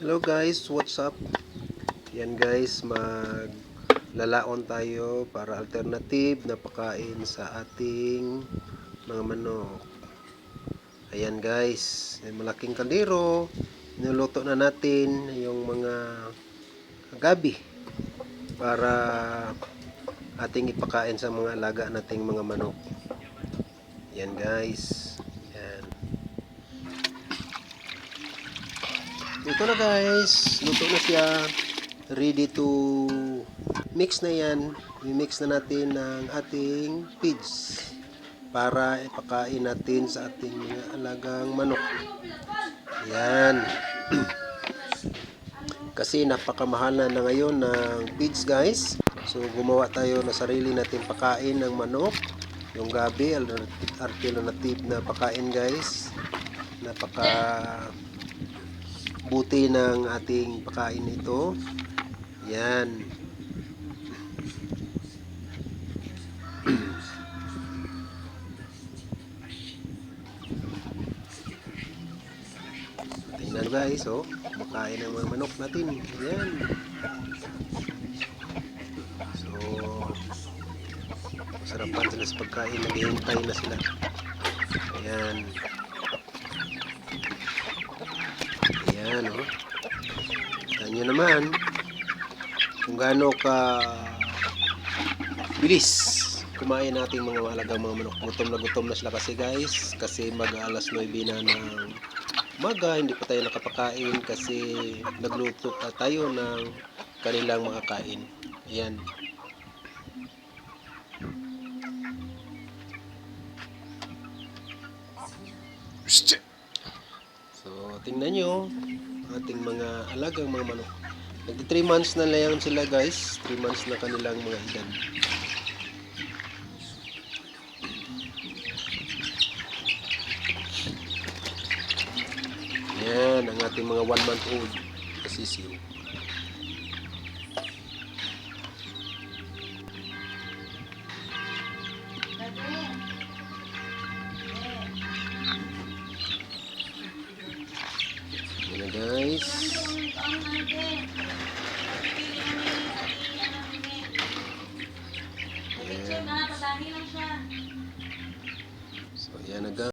Hello guys, what's up? Yan guys, mag lalaon tayo para alternative na pakain sa ating mga manok. Ayan guys, may malaking kaldero. Niluluto na natin yung mga gabi para ating ipakain sa mga alaga nating mga manok. Yan guys. Ito na guys, luto na siya. Ready to mix na yan. I-mix na natin ng ating feeds para ipakain natin sa ating mga alagang manok. Yan. Kasi napakamahal na na ngayon ng feeds guys. So gumawa tayo na sarili natin pakain ng manok. Yung gabi, alternative na pakain guys. Napaka buti ng ating pakain ito. Yan. Tingnan guys, oh. Makain ng mga manok natin. Yan. So, masarapan sila sa pagkain. Naghihintay na sila. Ayan. Ayan, oh. Kita nyo naman kung gaano ka bilis kumain natin mga malagang mga manok. Gutom na gutom na sila kasi guys. Kasi mag alas 9 na ng umaga, hindi pa tayo nakapakain kasi nagluto pa tayo ng kanilang mga kain. Ayan. So, tingnan nyo ating mga alagang mga manok. Nagti 3 months na lang sila guys. 3 months na kanilang mga edad. Yan ang ating mga 1 month old kasisiw. Yan guys. Ayan. So yan na guys.